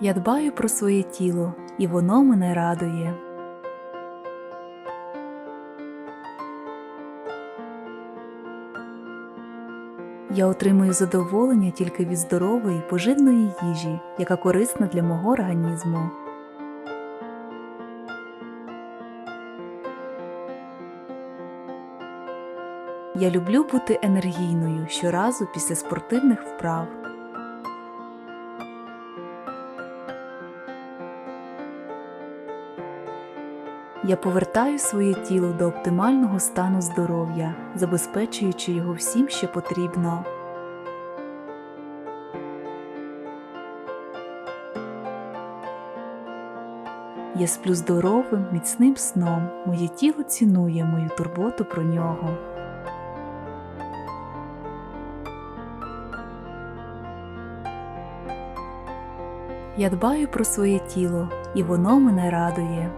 Я дбаю про своє тіло, і воно мене радує. Я отримую задоволення тільки від здорової поживної їжі, яка корисна для мого організму. Я люблю бути енергійною щоразу після спортивних вправ. Я повертаю своє тіло до оптимального стану здоров'я, забезпечуючи його всім, що потрібно. Я сплю здоровим, міцним сном. Моє тіло цінує мою турботу про нього. Я дбаю про своє тіло, і воно мене радує.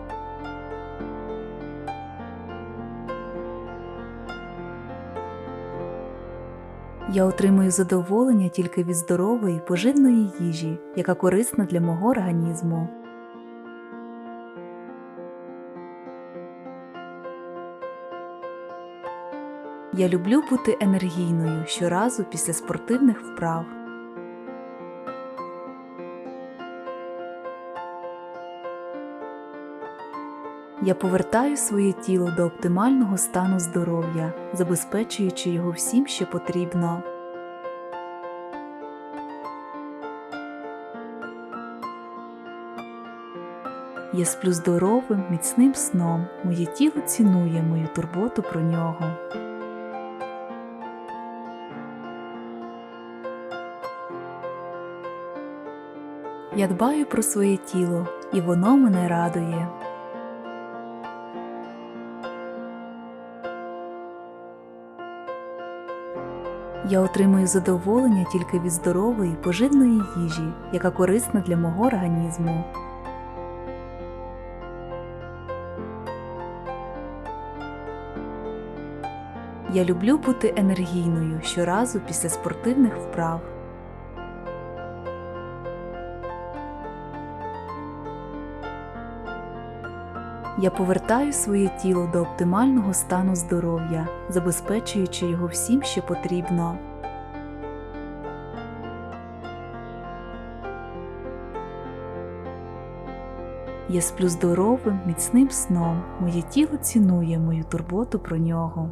Я отримую задоволення тільки від здорової поживної їжі, яка корисна для мого організму. Я люблю бути енергійною щоразу після спортивних вправ. Я повертаю своє тіло до оптимального стану здоров'я, забезпечуючи його всім, що потрібно. Я сплю здоровим, міцним сном. Моє тіло цінує мою турботу про нього. Я дбаю про своє тіло, і воно мене радує. Я отримую задоволення тільки від здорової поживної їжі, яка корисна для мого організму. Я люблю бути енергійною щоразу після спортивних вправ. Я повертаю своє тіло до оптимального стану здоров'я, забезпечуючи його всім, що потрібно. Я сплю здоровим, міцним сном. Моє тіло цінує мою турботу про нього.